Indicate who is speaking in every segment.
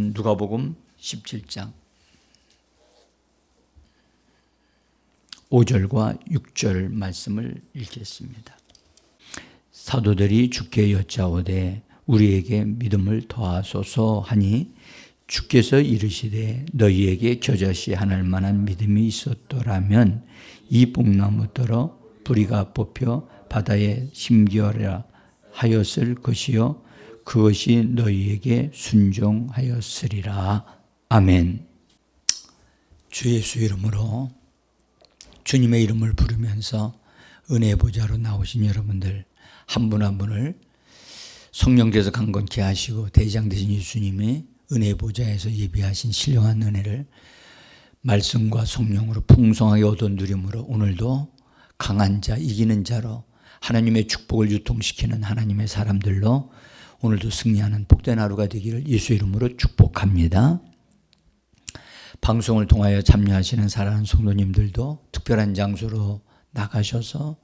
Speaker 1: 누가복음 17장 5절과 6절 말씀을 읽겠습니다. 사도들이 주께 여짜오되 우리에게 믿음을 더하소서 하니 주께서 이르시되 너희에게 겨자씨 하늘 만한 믿음이 있었더라면 이 뽕나무더러 뿌리가 뽑혀 바다에 심겨라 하였을 것이요 그것이 너희에게 순종하였으리라. 아멘. 주 예수 이름으로 주님의 이름을 부르면서 은혜 보좌로 나오신 여러분들 한분한 분을 성령께서 강건케 하시고 대장 되신 예수님이 은혜 보좌에서 예비하신 신령한 은혜를 말씀과 성령으로 풍성하게 얻어 누림으로 오늘도 강한 자, 이기는 자로 하나님의 축복을 유통시키는 하나님의 사람들로 오늘도 승리하는 복된 하루가 되기를 예수 이름으로 축복합니다. 방송을 통하여 참여하시는 사랑하는 성도님들도 특별한 장소로 나가셔서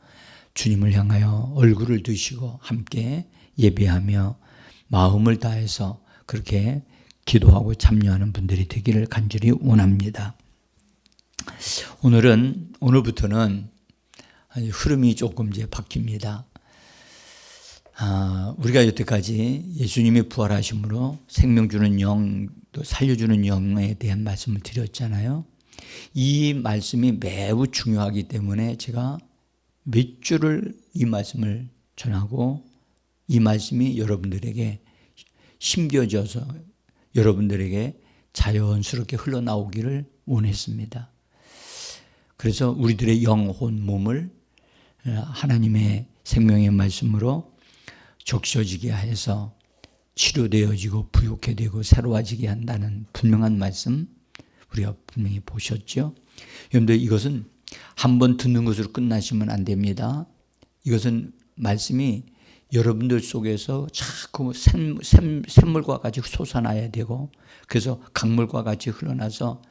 Speaker 1: 주님을 향하여 얼굴을 드시고 함께 예배하며 마음을 다해서 그렇게 기도하고 참여하는 분들이 되기를 간절히 원합니다. 오늘은 오늘부터는 흐름이 조금 이제 바뀝니다. 아, 우리가 여태까지 예수님이 부활하심으로 생명 주는 영, 또 살려주는 영에 대한 말씀을 드렸잖아요. 이 말씀이 매우 중요하기 때문에 제가 몇 줄을 이 말씀을 전하고 이 말씀이 여러분들에게 심겨져서 여러분들에게 자연스럽게 흘러나오기를 원했습니다. 그래서 우리들의 영혼 몸을 하나님의 생명의 말씀으로 적셔지게 해서 치료되어지고 부욕해 되고 새로워지게 한다는 분명한 말씀 우리가 분명히 보셨죠. 여러분들 이것은 한 번 듣는 것으로 끝나시면 안 됩니다. 이것은 말씀이 여러분들 속에서 자꾸 샘물과 같이 솟아나야 되고 그래서 강물과 같이 흘러나서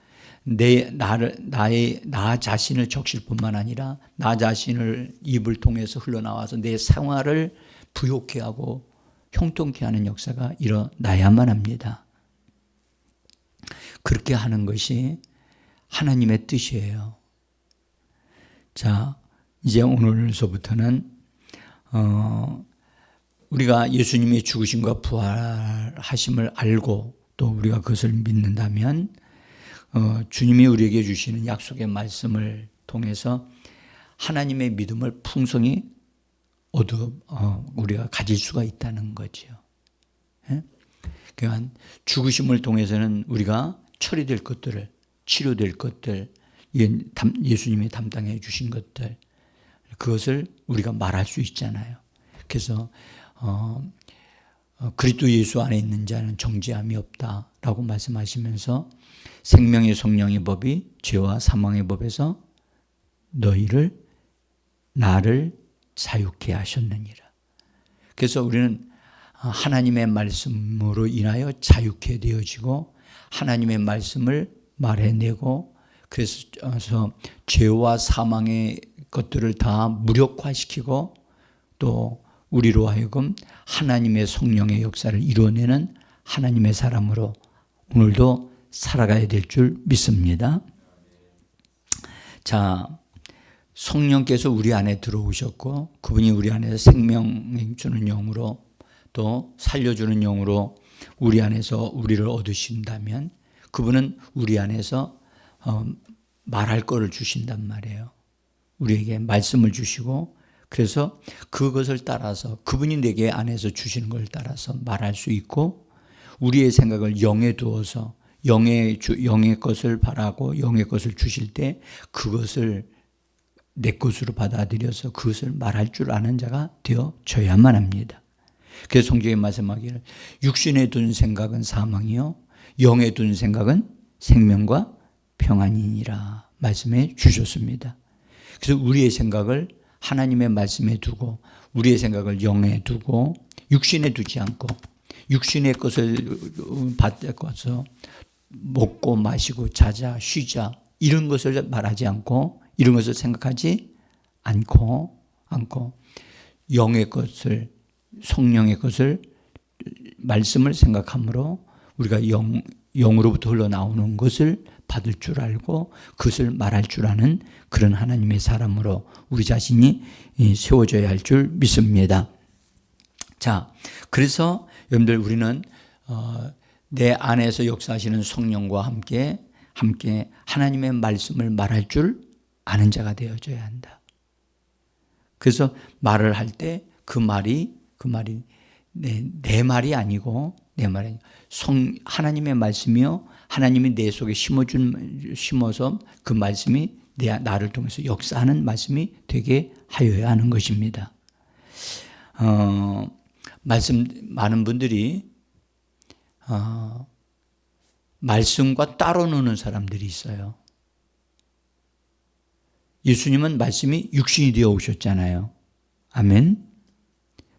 Speaker 1: 내 나를 나의 나 자신을 적실 뿐만 아니라 나 자신을 입을 통해서 흘러나와서 내 생활을 부욕해 하고 형통케 하는 역사가 일어나야만 합니다. 그렇게 하는 것이 하나님의 뜻이에요. 자, 이제 오늘서부터는 어, 우리가 예수님의 죽으심과 부활하심을 알고 또 우리가 그것을 믿는다면 어, 주님이 우리에게 주시는 약속의 말씀을 통해서 하나님의 믿음을 풍성히 얻어 어, 우리가 가질 수가 있다는 거죠. 예? 그러니까 죽으심을 통해서는 우리가 처리될 것들을 치료될 것들 예수님이 담당해 주신 것들 그것을 우리가 말할 수 있잖아요. 그래서 어, 어, 그리스도 예수 안에 있는 자는 정죄함이 없다라고 말씀하시면서 생명의 성령의 법이 죄와 사망의 법에서 너희를 나를 자유케 하셨느니라. 그래서 우리는 하나님의 말씀으로 인하여 자유케 되어지고 하나님의 말씀을 말해내고 그래서 죄와 사망의 것들을 다 무력화시키고 또 우리로 하여금 하나님의 성령의 역사를 이루어내는 하나님의 사람으로 오늘도 살아가야 될 줄 믿습니다. 자, 성령께서 우리 안에 들어오셨고 그분이 우리 안에서 생명 주는 영으로 또 살려주는 영으로 우리 안에서 우리를 얻으신다면 그분은 우리 안에서 어, 말할 거를 주신단 말이에요. 우리에게 말씀을 주시고 그래서 그것을 따라서 그분이 내게 안에서 주시는 걸 따라서 말할 수 있고 우리의 생각을 영에 두어서 영의 주, 영의 것을 바라고 영의 것을 주실 때 그것을 내 것으로 받아들여서 그것을 말할 줄 아는 자가 되어져야만 합니다. 그래서 성경에 말씀하기를 육신에 둔 생각은 사망이요 영에 둔 생각은 생명과 평안이니라 말씀해 주셨습니다. 그래서 우리의 생각을 하나님의 말씀에 두고 우리의 생각을 영에 두고 육신에 두지 않고 육신의 것을 받아서 먹고 마시고 자자 쉬자 이런 것을 말하지 않고 이런 것을 생각하지 않고 않고 영의 것을 성령의 것을 말씀을 생각함으로 우리가 영, 영으로부터 흘러나오는 것을 받을 줄 알고 그것을 말할 줄 아는 그런 하나님의 사람으로 우리 자신이 세워져야 할 줄 믿습니다. 자, 그래서 여러분들 우리는 어, 내 안에서 역사하시는 성령과 함께 함께 하나님의 말씀을 말할 줄 아는 자가 되어져야 한다. 그래서 말을 할 때 그 말이 그 말이 내, 내 말이 아니고 내 말이 성 하나님의 말씀이요 하나님이 내 속에 심어준 심어서 그 말씀이 내 나를 통해서 역사하는 말씀이 되게 하여야 하는 것입니다. 어, 말씀 많은 분들이 어, 말씀과 따로 노는 사람들이 있어요. 예수님은 말씀이 육신이 되어 오셨잖아요. 아멘.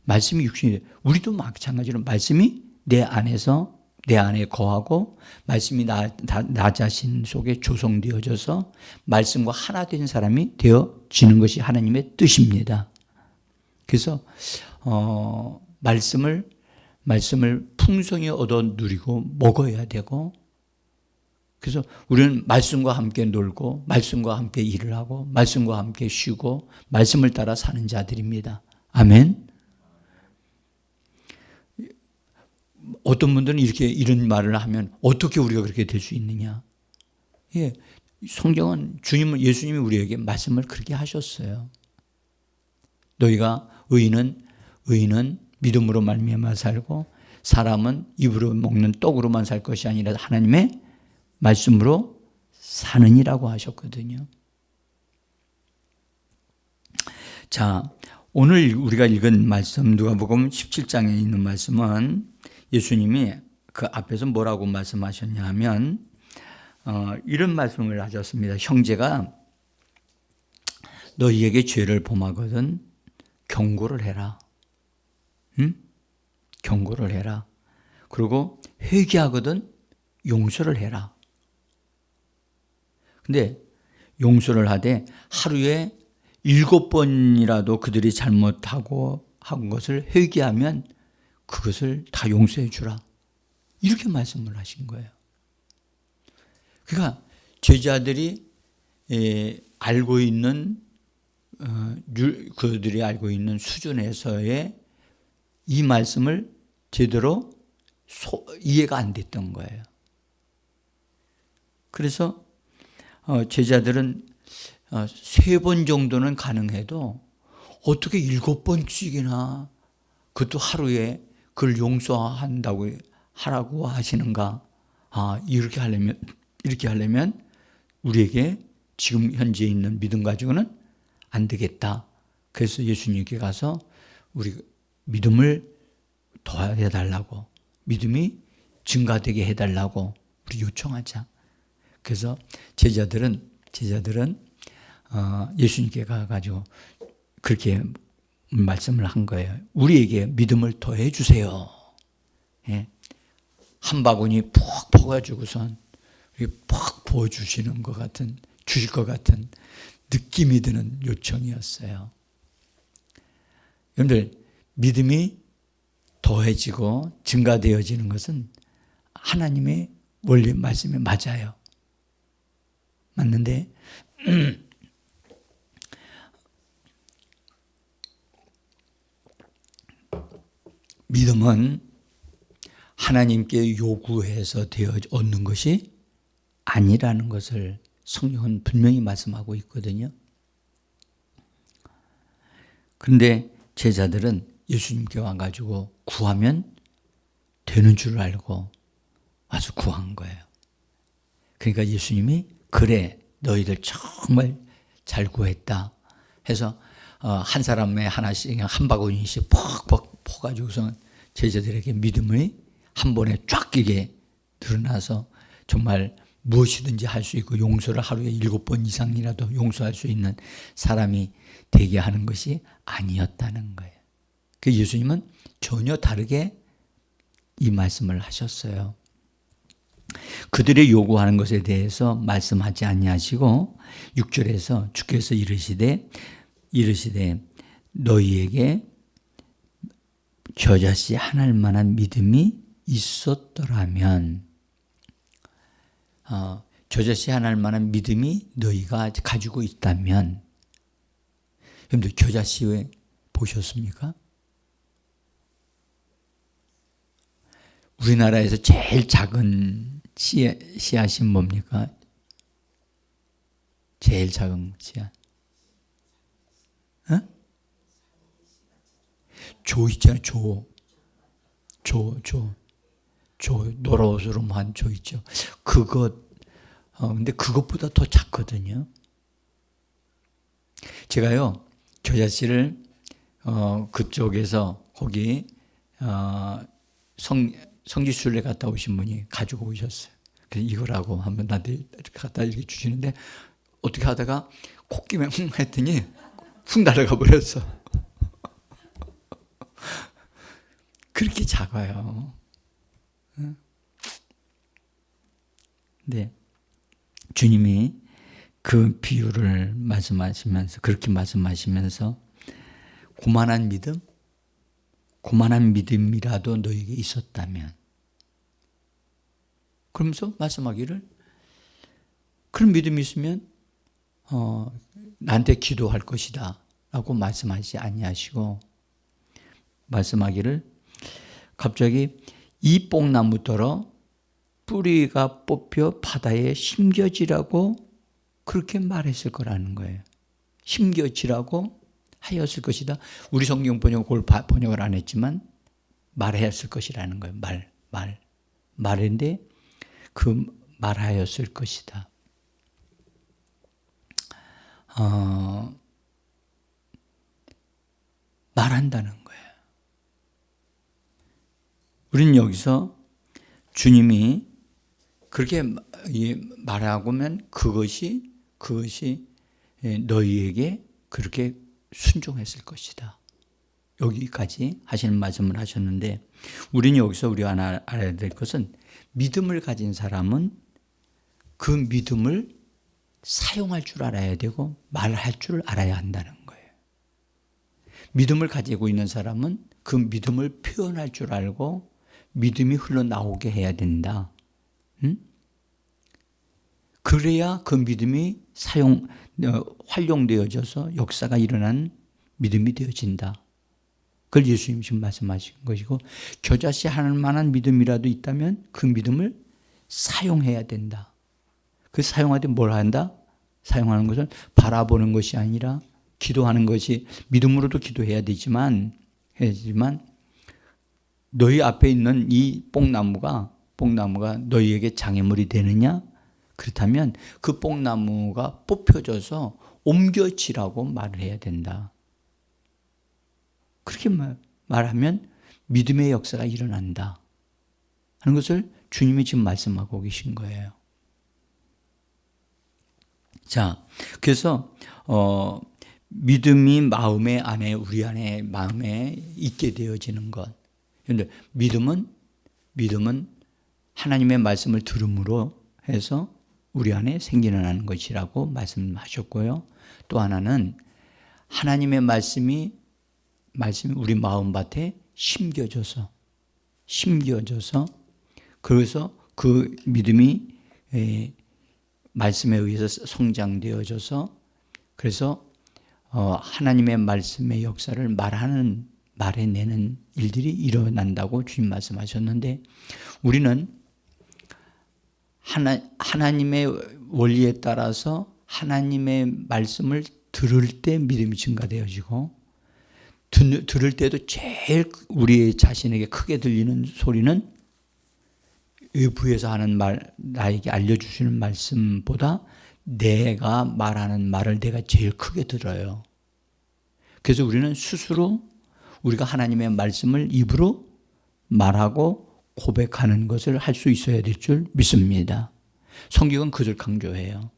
Speaker 1: 말씀이 육신이 되어, 우리도 마찬가지로 말씀이 내 안에서 내 안에 거하고 말씀이 나, 나 자신 속에 조성되어져서 말씀과 하나 된 사람이 되어지는 것이 하나님의 뜻입니다. 그래서 어, 말씀을 말씀을 풍성히 얻어 누리고 먹어야 되고 그래서 우리는 말씀과 함께 놀고 말씀과 함께 일을 하고 말씀과 함께 쉬고 말씀을 따라 사는 자들입니다. 아멘. 어떤 분들은 이렇게 이런 말을 하면 어떻게 우리가 그렇게 될 수 있느냐? 예. 성경은 주님은 예수님이 우리에게 말씀을 그렇게 하셨어요. 너희가 의인은 의인은 믿음으로 말미암아 살고 사람은 입으로 먹는 떡으로만 살 것이 아니라 하나님의 말씀으로 사는이라고 하셨거든요. 자, 오늘 우리가 읽은 말씀 누가복음 17장에 있는 말씀은 예수님이 그 앞에서 뭐라고 말씀하셨냐 하면 어, 이런 말씀을 하셨습니다. 형제가 너희에게 죄를 범하거든 경고를 해라. 응? 경고를 해라. 그리고 회개하거든 용서를 해라. 근데 용서를 하되 하루에 일곱 번이라도 그들이 잘못하고 한 것을 회개하면 그것을 다 용서해 주라. 이렇게 말씀을 하신 거예요. 그러니까 제자들이 에, 알고 있는 어, 그들이 알고 있는 수준에서의 이 말씀을 제대로 소, 이해가 안 됐던 거예요. 그래서 어, 제자들은 어, 세번 정도는 가능해도 어떻게 일곱 번씩이나 그것도 하루에 그걸 용서한다고 하라고 하시는가? 아, 이렇게 하려면, 이렇게 하려면 우리에게 지금 현재 있는 믿음 가지고는 안 되겠다. 그래서 예수님께 가서 우리 믿음을 더해달라고, 믿음이 증가되게 해달라고 우리 요청하자. 그래서 제자들은 제자들은 어, 예수님께 가가지고 그렇게 말씀을 한 거예요. 우리에게 믿음을 더해 주세요. 예. 한 바구니 푹 퍼가지고선 푹 부어주시는 것 같은 주실 것 같은 느낌이 드는 요청이었어요. 여러분들 믿음이 더해지고 증가되어지는 것은 하나님의 원리 말씀에 맞아요. 맞는데 믿음은 하나님께 요구해서 되어 얻는 것이 아니라는 것을 성령은 분명히 말씀하고 있거든요. 그런데 제자들은 예수님께 와가지고 구하면 되는 줄 알고 와서 구한 거예요. 그러니까 예수님이 그래 너희들 정말 잘 구했다 해서 어, 한 사람에 하나씩 한 바구니씩 퍽퍽 퍼가지고서 제자들에게 믿음이 한 번에 쫙 끼게 드러나서 정말 무엇이든지 할 수 있고 용서를 하루에 일곱 번 이상이라도 용서할 수 있는 사람이 되게 하는 것이 아니었다는 거예요. 그 예수님은 전혀 다르게 이 말씀을 하셨어요. 그들의 요구하는 것에 대해서 말씀하지 아니하시고 6절에서 주께서 이르시되 이르시되 너희에게 겨자씨 하나일 만한 믿음이 있었더라면 어, 겨자씨 하나할 만한 믿음이 너희가 가지고 있다면 여러분들 겨자씨 왜 보셨습니까? 우리나라에서 제일 작은 씨앗, 씨앗이 뭡니까? 제일 작은 씨앗. 어? 조 있잖아요, 조. 조, 조. 조, 노릇노릇한 조 있죠. 그것, 어, 근데 그것보다 더 작거든요. 제가요, 겨자씨를, 어, 그쪽에서, 거기, 어, 성, 성지순례 갔다 오신 분이 가지고 오셨어요. 그래서 이거라고 한번 나한테 갖다 이렇게 주시는데, 어떻게 하다가 코끼면 훅 했더니 훅 날아가 버렸어. 그렇게 작아요. 네. 주님이 그 비유를 말씀하시면서 그렇게 말씀하시면서 고만한 믿음, 고만한 믿음이라도 너에게 있었다면 그러면서 말씀하기를 그런 믿음이 있으면 어, 나한테 기도할 것이다 라고 말씀하지 아니하시고 말씀하기를 갑자기 이 뽕나무더러 뿌리가 뽑혀 바다에 심겨지라고 그렇게 말했을 거라는 거예요. 심겨지라고 하였을 것이다. 우리 성경 번역 그걸 번역을 안 했지만 말하였을 것이라는 거예요. 말, 말. 말인데 그 말하였을 것이다. 어, 말한다는 거예요. 우리는 여기서 주님이 그렇게 말하고면 그것이 그것이 너희에게 그렇게 순종했을 것이다. 여기까지 하시는 말씀을 하셨는데 우리는 여기서 우리가 알아야 될 것은 믿음을 가진 사람은 그 믿음을 사용할 줄 알아야 되고 말할 줄 알아야 한다는 거예요. 믿음을 가지고 있는 사람은 그 믿음을 표현할 줄 알고 믿음이 흘러나오게 해야 된다. 응? 그래야 그 믿음이 사용, 어, 활용되어져서 역사가 일어난 믿음이 되어진다. 그걸 예수님 지금 말씀하신 것이고, 겨자씨 할 만한 믿음이라도 있다면 그 믿음을 사용해야 된다. 그 사용할 때 뭘 한다? 사용하는 것은 바라보는 것이 아니라 기도하는 것이 믿음으로도 기도해야 되지만, 해야지만 너희 앞에 있는 이 뽕나무가 뽕나무가 너희에게 장애물이 되느냐? 그렇다면 그 뽕나무가 뽑혀져서 옮겨지라고 말을 해야 된다. 그렇게 말, 말하면 믿음의 역사가 일어난다. 하는 것을 주님이 지금 말씀하고 계신 거예요. 자, 그래서 어, 믿음이 마음의 안에 우리 안에 마음에 있게 되어지는 것. 그런데 믿음은 믿음은 하나님의 말씀을 들음으로 해서 우리 안에 생기는 것이라고 말씀하셨고요. 또 하나는 하나님의 말씀이 말씀이 우리 마음밭에 심겨져서 심겨져서 그래서 그 믿음이 말씀에 의해서 성장되어져서 그래서 어, 하나님의 말씀의 역사를 말하는 말해내는 일들이 일어난다고 주님 말씀하셨는데 우리는 하나, 하나님의 원리에 따라서 하나님의 말씀을 들을 때 믿음이 증가되어지고 들을 때도 제일 우리 자신에게 크게 들리는 소리는 외부에서 하는 말, 나에게 알려주시는 말씀보다 내가 말하는 말을 내가 제일 크게 들어요. 그래서 우리는 스스로 우리가 하나님의 말씀을 입으로 말하고 고백하는 것을 할 수 있어야 될 줄 믿습니다. 성경은 그들 강조해요.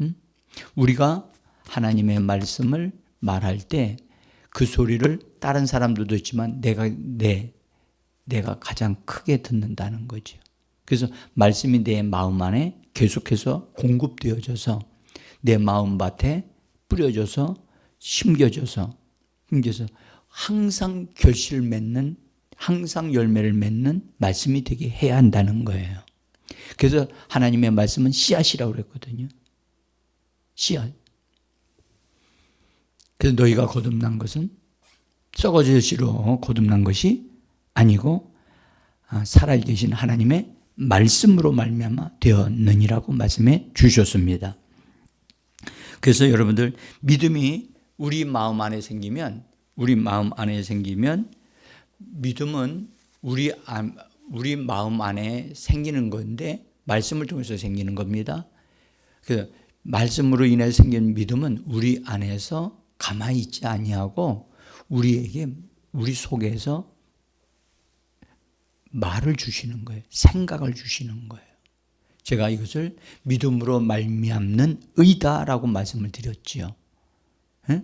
Speaker 1: 음? 우리가 하나님의 말씀을 말할 때 그 소리를 다른 사람들도 있지만 내가 내 내가 가장 크게 듣는다는 거죠. 그래서 말씀이 내 마음 안에 계속해서 공급되어져서 내 마음밭에 뿌려져서 심겨져서 심겨서 항상 결실을 맺는 항상 열매를 맺는 말씀이 되게 해야 한다는 거예요. 그래서 하나님의 말씀은 씨앗이라고 그랬거든요. 씨앗. 그래서 너희가 거듭난 것은 썩어질 씨로 거듭난 것이 아니고 아, 살아계신 하나님의 말씀으로 말미암아 되었느니라고 말씀해 주셨습니다. 그래서 여러분들 믿음이 우리 마음 안에 생기면 우리 마음 안에 생기면 믿음은 우리 안, 우리 마음 안에 생기는 건데 말씀을 통해서 생기는 겁니다. 그 말씀으로 인해 생긴 믿음은 우리 안에서 가만히 있지 아니하고 우리에게 우리 속에서 말을 주시는 거예요. 생각을 주시는 거예요. 제가 이것을 믿음으로 말미암는 의다라고 말씀을 드렸지요. 예?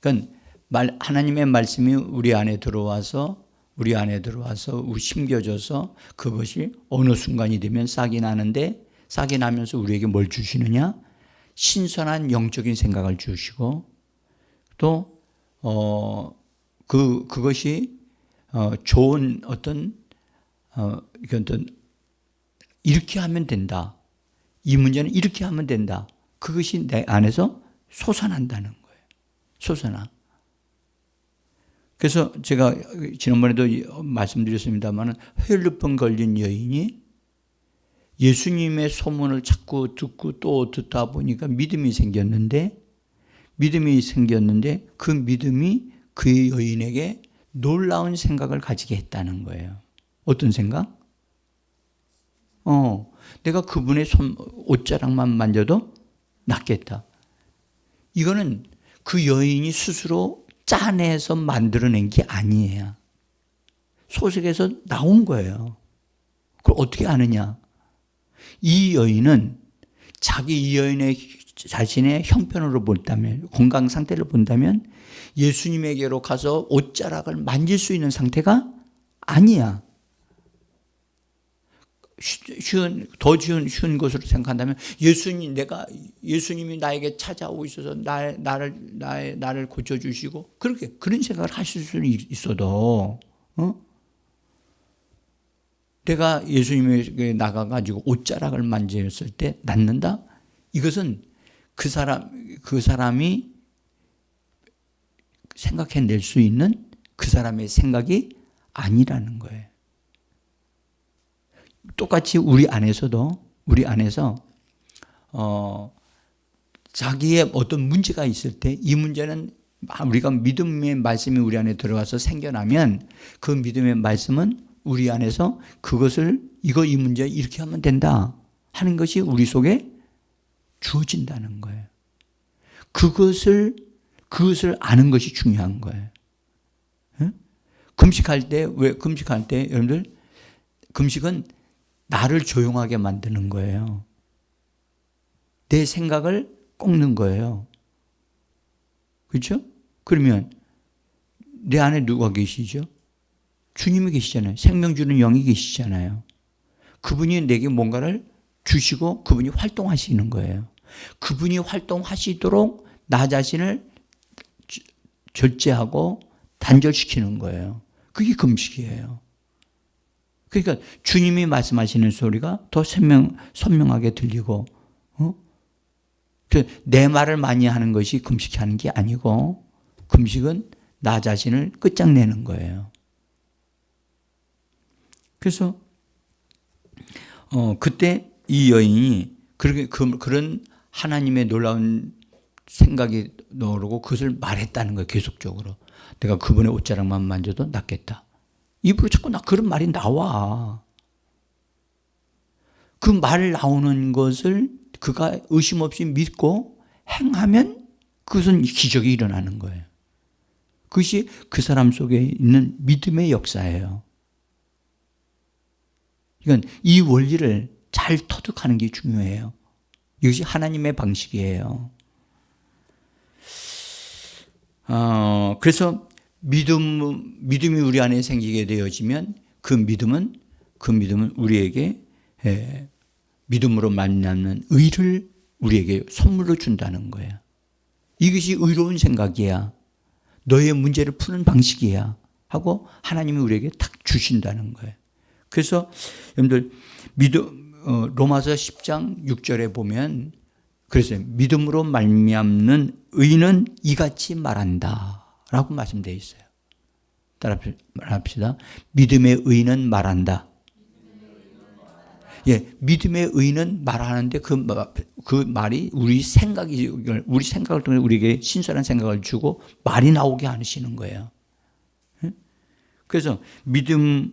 Speaker 1: 그러니까 말, 하나님의 말씀이 우리 안에 들어와서 우리 안에 들어와서 심겨져서 그것이 어느 순간이 되면 싹이 나는데 싹이 나면서 우리에게 뭘 주시느냐? 신선한 영적인 생각을 주시고 또 어, 그, 그것이 어, 좋은 어떤 어, 어떤 이렇게 하면 된다. 이 문제는 이렇게 하면 된다. 그것이 내 안에서 솟아난다는 거예요. 솟아나. 그래서 제가 지난번에도 말씀드렸습니다만 혈루병 걸린 여인이 예수님의 소문을 자꾸 듣고 또 듣다 보니까 믿음이 생겼는데 믿음이 생겼는데 그 믿음이 그 여인에게 놀라운 생각을 가지게 했다는 거예요. 어떤 생각? 어, 내가 그분의 손, 옷자락만 만져도 낫겠다. 이거는 그 여인이 스스로 짜내서 만들어낸 게 아니에요. 소식에서 나온 거예요. 그걸 어떻게 아느냐? 이 여인은 자기 이 여인의 자신의 형편으로 본다면, 건강 상태를 본다면 예수님에게로 가서 옷자락을 만질 수 있는 상태가 아니야. 쉬운 더 쉬운 쉬운 것으로 생각한다면 예수님 내가 예수님이 나에게 찾아오고 있어서 나, 나를 나의 나를 고쳐 주시고 그렇게 그런 생각을 하실 수는 있어도 어? 내가 예수님에게 나가 가지고 옷자락을 만졌을 때 낫는다? 이것은 그 사람 그 사람이 생각해낼 수 있는 그 사람의 생각이 아니라는 거예요. 똑같이 우리 안에서도 우리 안에서 어 자기의 어떤 문제가 있을 때 이 문제는 우리가 믿음의 말씀이 우리 안에 들어가서 생겨나면 그 믿음의 말씀은 우리 안에서 그것을 이거 이 문제 이렇게 하면 된다 하는 것이 우리 속에 주어진다는 거예요. 그것을 그것을 아는 것이 중요한 거예요. 금식할 때 왜 금식할 때 여러분들 금식은 나를 조용하게 만드는 거예요. 내 생각을 꺾는 거예요. 그렇죠? 그러면 내 안에 누가 계시죠? 주님이 계시잖아요. 생명 주는 영이 계시잖아요. 그분이 내게 뭔가를 주시고 그분이 활동하시는 거예요. 그분이 활동하시도록 나 자신을 절제하고 단절시키는 거예요. 그게 금식이에요. 그러니까 주님이 말씀하시는 소리가 더 선명, 선명하게 들리고, 어? 그내 말을 많이 하는 것이 금식하는 게 아니고, 금식은 나 자신을 끝장내는 거예요. 그래서, 어, 그때 이 여인이 그렇게, 그, 그런 하나님의 놀라운 생각이 떠오르고 그것을 말했다는 거예요, 계속적으로. 내가 그분의 옷자락만 만져도 낫겠다. 입으로 자꾸 나 그런 말이 나와. 그 말 나오는 것을 그가 의심 없이 믿고 행하면 그것은 기적이 일어나는 거예요. 그것이 그 사람 속에 있는 믿음의 역사예요. 이건 이 원리를 잘 터득하는 게 중요해요. 이것이 하나님의 방식이에요. 어, 그래서 믿음, 믿음이 우리 안에 생기게 되어지면 그 믿음은, 그 믿음은 우리에게 예, 믿음으로 만나는 의를 우리에게 선물로 준다는 거야. 이것이 의로운 생각이야. 너의 문제를 푸는 방식이야. 하고 하나님이 우리에게 탁 주신다는 거예요. 그래서 여러분들 믿음 어, 로마서 10장 6절에 보면 그래서 믿음으로 말미암는 의는 이같이 말한다 라고 말씀되어 있어요. 따라 말합시다. 믿음의 의는 말한다. 예, 믿음의 의는 말하는데 그, 그 말이 우리 생각이, 우리 생각을 통해 우리에게 신선한 생각을 주고 말이 나오게 하시는 거예요. 그래서 믿음으로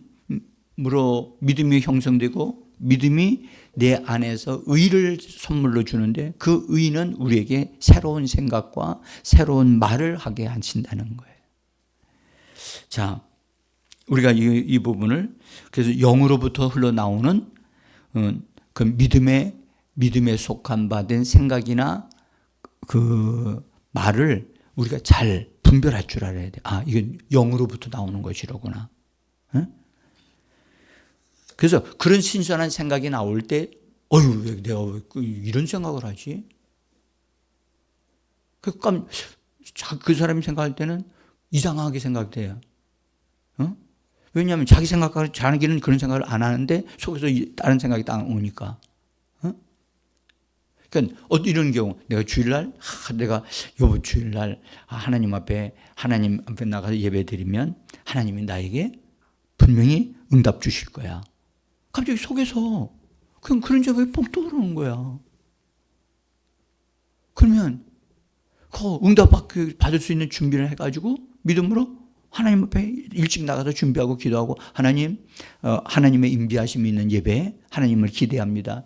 Speaker 1: 믿음이 형성되고 믿음이 내 안에서 의를 선물로 주는데 그 의는 우리에게 새로운 생각과 새로운 말을 하게 하신다는 거예요. 자, 우리가 이, 이 부분을 그래서 영으로부터 흘러나오는 어, 그 믿음의 믿음에 속한 바 된 생각이나 그 말을 우리가 잘 분별할 줄 알아야 돼. 아, 이건 영으로부터 나오는 것이로구나. 그래서 그런 신선한 생각이 나올 때, 어휴, 왜 내가 왜그 이런 생각을 하지? 그, 깜, 그 사람이 생각할 때는 이상하게 생각돼요. 어? 왜냐하면 자기 생각을, 자기는 그런 생각을 안 하는데 속에서 다른 생각이 딱 오니까. 어? 그러니까 어, 이런 경우 내가 주일날 아, 내가 요번 주일날 아, 하나님 앞에 하나님 앞에 나가서 예배 드리면 하나님이 나에게 분명히 응답 주실 거야. 갑자기 속에서 그냥 그런 생각이 뻥 떠오르는 거야. 그러면 그 응답 받을 수 있는 준비를 해가지고 믿음으로 하나님 앞에 일찍 나가서 준비하고 기도하고 하나님 어, 하나님의 임비하심이 있는 예배 하나님을 기대합니다.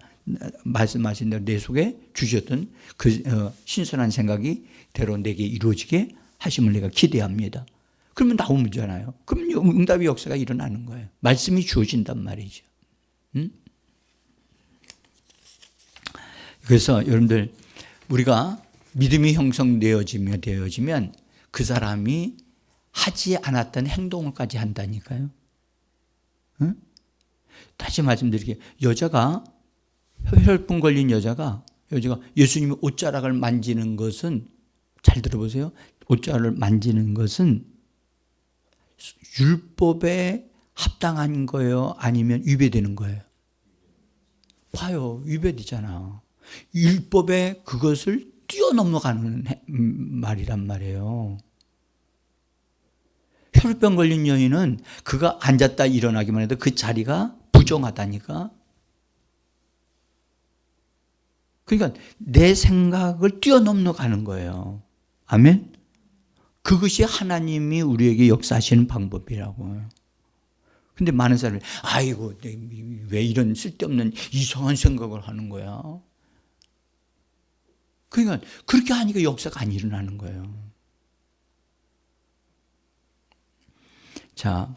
Speaker 1: 말씀하신 대로 내 속에 주셨던 그 어, 신선한 생각이 대로 내게 이루어지게 하심을 내가 기대합니다. 그러면 나오잖아요. 그러면 응답의 역사가 일어나는 거예요. 말씀이 주어진단 말이죠. 음? 그래서 여러분들 우리가 믿음이 형성되어지며 되어지면 그 사람이 하지 않았던 행동을까지 한다니까요. 응? 다시 말씀드릴게요. 여자가 혈혈증 걸린 여자가 여자가 예수님이 옷자락을 만지는 것은 잘 들어보세요. 옷자락을 만지는 것은 율법에 합당한 거예요? 아니면 위배되는 거예요? 봐요. 위배되잖아. 율법에 그것을 뛰어넘어가는 말이란 말이에요. 혈병 걸린 여인은 그가 앉았다 일어나기만 해도 그 자리가 부정하다니까. 그러니까 내 생각을 뛰어넘어 가는 거예요. 아멘? 그것이 하나님이 우리에게 역사하시는 방법이라고. 근데 많은 사람이, 아이고, 왜 이런 쓸데없는 이상한 생각을 하는 거야? 그러니까 그렇게 하니까 역사가 안 일어나는 거예요. 자,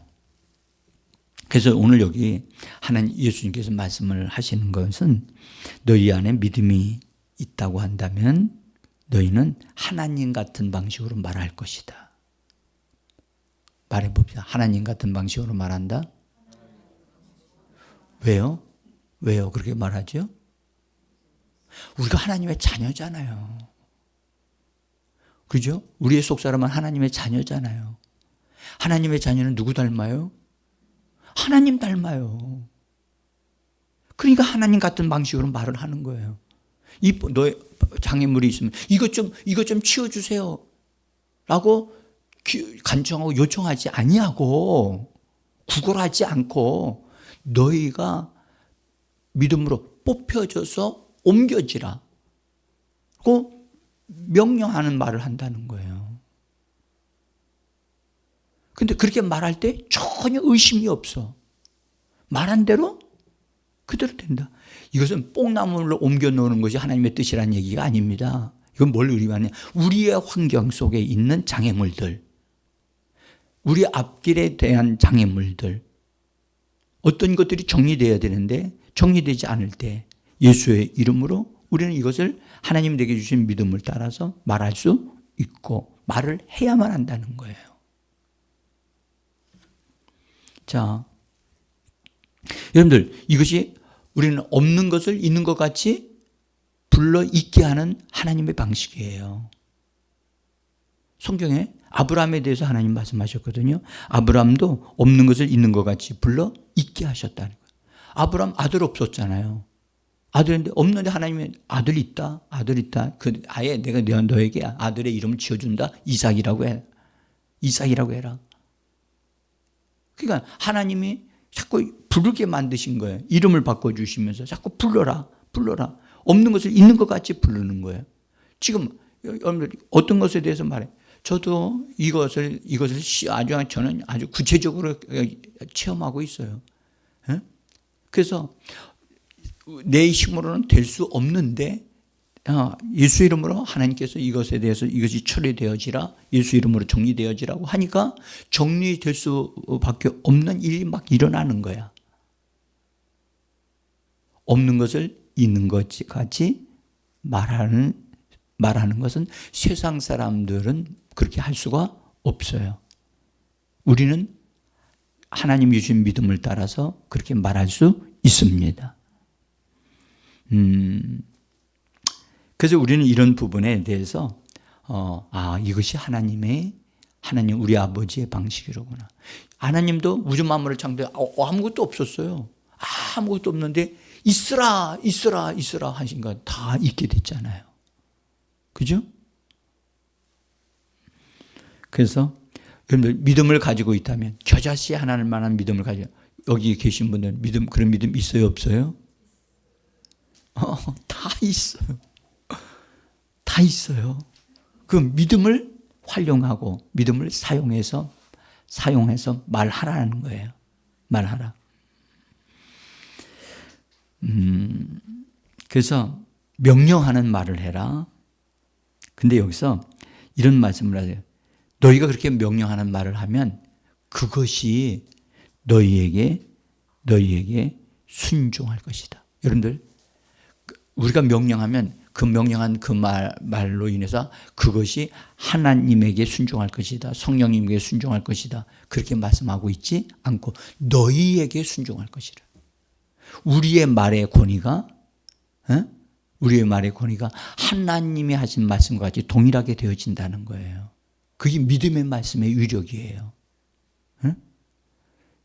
Speaker 1: 그래서 오늘 여기 하나님 예수님께서 말씀을 하시는 것은 너희 안에 믿음이 있다고 한다면 너희는 하나님 같은 방식으로 말할 것이다. 말해 봅시다. 하나님 같은 방식으로 말한다? 왜요? 왜요? 그렇게 말하죠? 우리가 하나님의 자녀잖아요. 그죠? 우리의 속 사람은 하나님의 자녀잖아요. 하나님의 자녀는 누구 닮아요? 하나님 닮아요. 그러니까 하나님 같은 방식으로 말을 하는 거예요. 이 너의 장애물이 있으면 이것 좀 이것 좀 치워 주세요. 라고 간청하고 요청하지 아니하고 구걸하지 않고 너희가 믿음으로 뽑혀져서 옮겨지라. 고 명령하는 말을 한다는 거예요. 근데 그렇게 말할 때 전혀 의심이 없어. 말한 대로 그대로 된다. 이것은 뽕나물로 옮겨 놓는 것이 하나님의 뜻이라는 얘기가 아닙니다. 이건 뭘 의미하냐? 우리의 환경 속에 있는 장애물들, 우리 앞길에 대한 장애물들, 어떤 것들이 정리되어야 되는데 정리되지 않을 때 예수의 이름으로 우리는 이것을 하나님 내게 주신 믿음을 따라서 말할 수 있고 말을 해야만 한다는 거예요. 자, 여러분들 이것이 우리는 없는 것을 있는 것 같이 불러 있게 하는 하나님의 방식이에요. 성경에 아브라함에 대해서 하나님 말씀하셨거든요. 아브라함도 없는 것을 있는 것 같이 불러 있게 하셨다는 거예요. 아브라함 아들 없었잖아요. 아들인데 없는데 하나님이 아들 있다, 아들 있다. 그 아예 내가 너에게 아들의 이름을 지어준다. 이삭이라고 해. 이삭이라고 해라. 그러니까 하나님이 자꾸 부르게 만드신 거예요. 이름을 바꿔주시면서 자꾸 불러라, 불러라. 없는 것을 있는 것 같이 부르는 거예요. 지금 여러분들 어떤 것에 대해서 말해. 저도 이것을 이것을 아주 저는 아주 구체적으로 체험하고 있어요. 예? 그래서 내 힘으로는 될 수 없는데 어, 예수 이름으로 하나님께서 이것에 대해서 이것이 처리되어지라 예수 이름으로 정리되어지라고 하니까 정리될 수밖에 없는 일이 막 일어나는 거야. 없는 것을 있는 것 같이 말하는 말하는 것은 세상 사람들은 그렇게 할 수가 없어요. 우리는 하나님 주신 믿음을 따라서 그렇게 말할 수 있습니다. 음, 그래서 우리는 이런 부분에 대해서 어, 아 이것이 하나님의 하나님 우리 아버지의 방식이로구나. 하나님도 우주 만물을 창조해 어, 아무것도 없었어요. 아무것도 없는데 있으라 있으라 있으라 하신 건 다 있게 됐잖아요. 그죠? 그래서 여러분들 믿음을 가지고 있다면 겨자씨 하나를 만한 믿음을 가지고 여기 계신 분들 믿음 그런 믿음 있어요 없어요? 어, 다 있어요. 다 있어요. 그 믿음을 활용하고 믿음을 사용해서 사용해서 말하라는 거예요. 말하라. 음, 그래서 명령하는 말을 해라. 근데 여기서 이런 말씀을 하세요. 너희가 그렇게 명령하는 말을 하면 그것이 너희에게 너희에게 순종할 것이다. 여러분들 우리가 명령하면 그 명령한 그 말, 말로 인해서 그것이 하나님에게 순종할 것이다. 성령님에게 순종할 것이다. 그렇게 말씀하고 있지 않고 너희에게 순종할 것이라. 우리의 말의 권위가 에? 우리의 말의 권위가 하나님이 하신 말씀과 같이 동일하게 되어진다는 거예요. 그게 믿음의 말씀의 유력이에요. 에?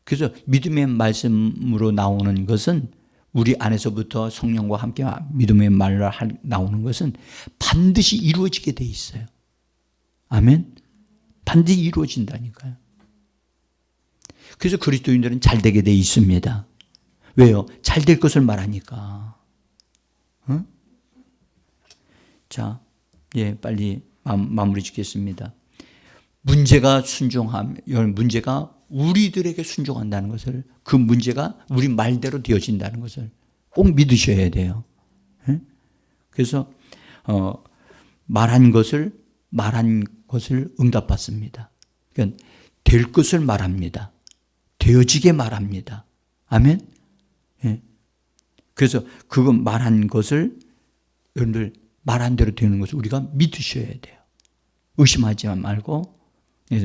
Speaker 1: 그래서 믿음의 말씀으로 나오는 것은 우리 안에서부터 성령과 함께 믿음의 말로 나오는 것은 반드시 이루어지게 돼 있어요. 아멘. 반드시 이루어진다니까요. 그래서 그리스도인들은 잘 되게 돼 있습니다. 왜요? 잘 될 것을 말하니까. 응? 자, 예, 빨리 마무리 짓겠습니다. 문제가 순종함, 문제가 우리들에게 순종한다는 것을 그 문제가 우리 말대로 되어진다는 것을 꼭 믿으셔야 돼요. 예? 그래서 어, 말한 것을 말한 것을 응답받습니다. 그러니까 될 것을 말합니다. 되어지게 말합니다. 아멘. 예. 그래서 그거 말한 것을 여러분들 말한 대로 되는 것을 우리가 믿으셔야 돼요. 의심하지 말고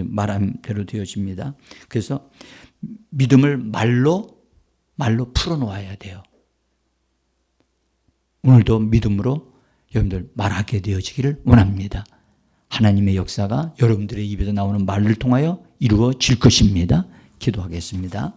Speaker 1: 말한 대로 되어집니다. 그래서 믿음을 말로 말로 풀어놓아야 돼요. 오늘도 믿음으로 여러분들 말하게 되어지기를 원합니다. 하나님의 역사가 여러분들의 입에서 나오는 말을 통하여 이루어질 것입니다. 기도하겠습니다.